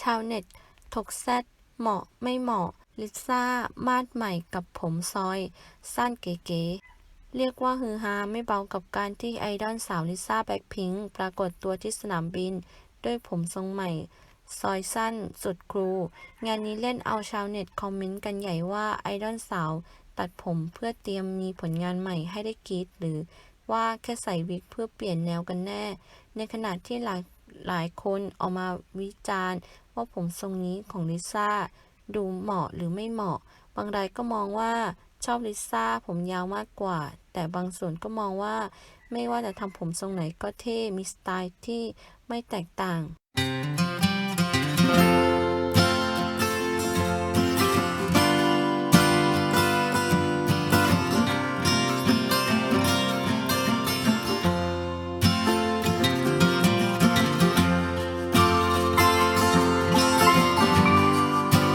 ชาวเน็ต ถกแซดเหมาะไม่เหมาะ ลิซ่า มาดใหม่กับผมซอย สั้นเก๋ๆ เรียกว่าฮือฮาไม่เบากับการที่ไอดอลสาวลิซ่าแบล็คพิงค์ปรากฏตัวที่สนามบิน ด้วยผมทรงใหม่ ซอยสั้น สุดครู งานนี้เล่นเอาชาวเน็ตคอมเมนต์กันใหญ่ว่าไอดอลสาว ตัดผมเพื่อเตรียมมีผลงานใหม่ให้ได้กรีดหรือว่าแค่ใส่วิกเพื่อเปลี่ยนแนวกันแน่ ในขณะที่หลาย หลายคนออกมาวิจารณ์ ว่าผมทรงนี้ของลิซ่าดูเหมาะหรือไม่เหมาะ บางรายก็มองว่าชอบลิซ่าผมยาวมากกว่า แต่บางส่วนก็มองว่า ไม่ว่าจะทำผมทรงไหนก็เท่ มีสไตล์ที่ไม่แตกต่าง